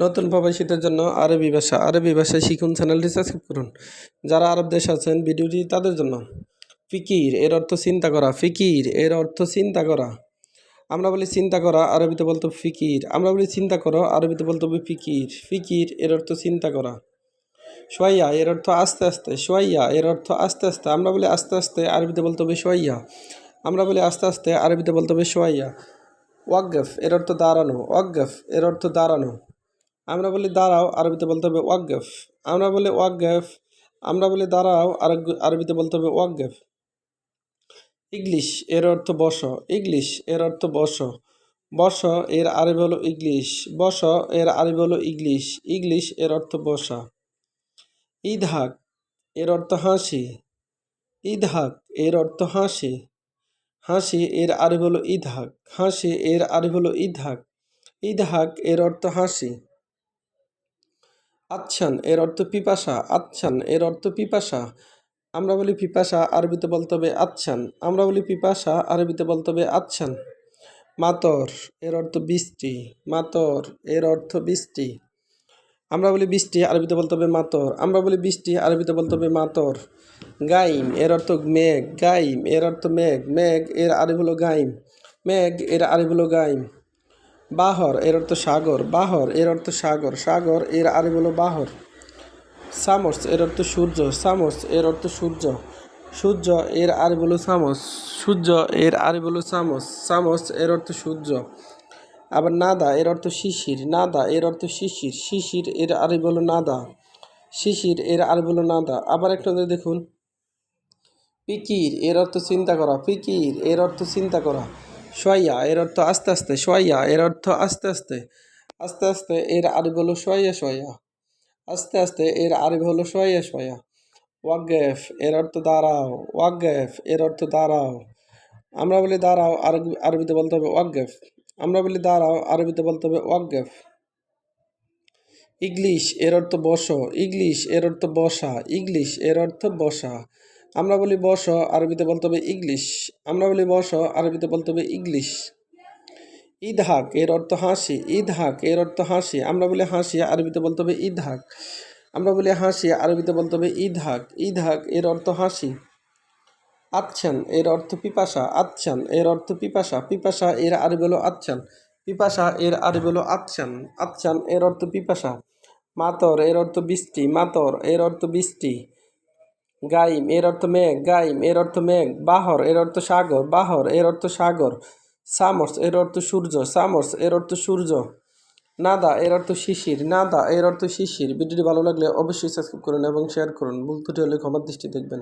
নতুন প্রবাসীদের জন্য আরবি ভাষা, আরবি ভাষায় শিখুন চ্যানেলটি সাবস্ক্রাইব করুন। যারা আরব দেশে আছেন, ভিডিওটি তাদের জন্য। ফিকির, এর অর্থ চিন্তা করা। ফিকির, এর অর্থ চিন্তা করা। আমরা বলি চিন্তা করা, আরবিতে বলতে ফিকির। আমরা বলি চিন্তা করো, আরবিতে বলতে হবে ফিকির। ফিকির, এর অর্থ চিন্তা করা। সোয়াইয়া, এর অর্থ আস্তে আস্তে। সোয়াইয়া, এর অর্থ আস্তে আস্তে। আমরা বলি আস্তে আস্তে, আরবিতে বলতে হবে সোয়াইয়া। আমরা বলি আস্তে আস্তে, আরবিতে বলতে হবে সোয়াইয়া। ওয়াকগফ এর অর্থ দাঁড়ানো। ওয়াকগফ এর অর্থ দাঁড়ানো। আমরা বলি, দাঁড়াও, আরবিতে বলতে হবে ওয়াকগফ। আমরা বলি, ওয়াকগফ। আমরা বলি, দাঁড়াও, আরব- আরবিতে বলতে হবে ওয়াকগফ। ইংলিশ, এর অর্থ বস। ইংলিশ, এর অর্থ বস। বস, এর আরবি হলো ইংলিশ। বস, এর আরবি হলো ইংলিশ। ইংলিশ, এর অর্থ বসা। ইদহাক, এর অর্থ হাসি। ইদহাক, এর অর্থ হাসি। হাসি, এর আরবি হলো ইদহাক। হাসি, এর আরবি হলো ইদহাক। ইদহাক, এর অর্থ হাসি। আচ্ছান এর অর্থ পিপাসা, আচ্ছান এর অর্থ পিপাসা। আমরা বলি পিপাসা, আরবিতে বলতে হবে আচ্ছান। আমরা বলি পিপাসা, আরবিতে বলতে হবে আচ্ছান। মাতর এর অর্থ বৃষ্টি, মাতর এর অর্থ বৃষ্টি। আমরা বলি বৃষ্টি, আরবিতে বলতে হবে মাতর। আমরা বলি বৃষ্টি, আরবিতে বলতে হবে মাতর। গাইম এর অর্থ মেঘ, গাইম এর অর্থ মেঘ মেঘ এর আরবি হলো গাইম। মেঘ এর আরবি হলো গাইম। বাহর, এর অর্থ সাগর, বাহর, এর অর্থ সাগর সাগর, এর আরে হলো বাহর। সামস, এর অর্থ সূর্য, সামস, এর অর্থ সূর্য। সূর্য, এর আরবি হলো সামস, সূর্য, এর আরে হলো সামস সামস, এর অর্থ সূর্য। আবার নাদা, এর অর্থ শিশির, নাদা, এর অর্থ শিশির শিশির, এর আরবি হলো নাদা। শিশির, এর আরবি হলো নাদা। আবার একটা দেখুন, পিকির, এর অর্থ চিন্তা করা, পিকির, এর অর্থ চিন্তা করা। সোয়াইয়া, এর অর্থ আস্তে আস্তে, সোয়াইয়া, এর অর্থ আস্তে আস্তে আস্তে আস্তে, এর আরবি হলো সোয়াইয়া সোয়াইয়া, আস্তে আস্তে, এর আরবি হলো সোয়াইয়া সোয়াইয়া ওয়াগেফ এর অর্থ দাঁড়াও ওয়াগেফ এর অর্থ দাঁড়াও, আমরা বলি দাঁড়াও, আরবি, আরবিতে বলতে হবে ওয়াগেফ আমরা বলি দাঁড়াও, আরবিতে বলতে হবে ওয়াগেফ ইংলিশ, এর অর্থ বসো, ইংলিশ, এর অর্থ বসা, ইংলিশ, এর অর্থ বসা আমরা বলি বস, আরবিতে বলতে হবে ইংলিশ। আমরা বলি বস, আরবিতে বলতে হবে ইংলিশ। ঈদ হাক এর অর্থ হাসি। ঈদ হাক এর অর্থ হাসি। আমরা বলি হাসি, আরবিতে বলতে হবে ঈদ হাক আমরা বলি হাসি, আরবিতে বলতে হবে ঈদ হাক ঈদ হাক এর অর্থ হাসি। আচ্ছান, এর অর্থ পিপাসা। আচ্ছান, এর অর্থ পিপাসা। পিপাসা, এর আরবি হলো আচ্ছান। পিপাসা, এর আরবি হলো আচ্ছান। আচ্ছান, এর অর্থ পিপাসা। মাতর, এর অর্থ বৃষ্টি। মাতর, এর অর্থ বৃষ্টি। গাইম, এর অর্থ মেঘ, গাইম, এর অর্থ মেঘ, বাহর, এর অর্থ সাগর, বাহর, এর অর্থ সাগর, সামর্স, এর অর্থ সূর্য, সামর্স, এর অর্থ সূর্য, নাদা, এর অর্থ শিশির, নাদা, এর অর্থ শিশির। ভিডিওটি ভালো লাগলে অবশ্যই সাবস্ক্রাইব করুন এবং শেয়ার করুন। ভুল ত্রুটি হলে ক্ষমার দৃষ্টি দেখবেন।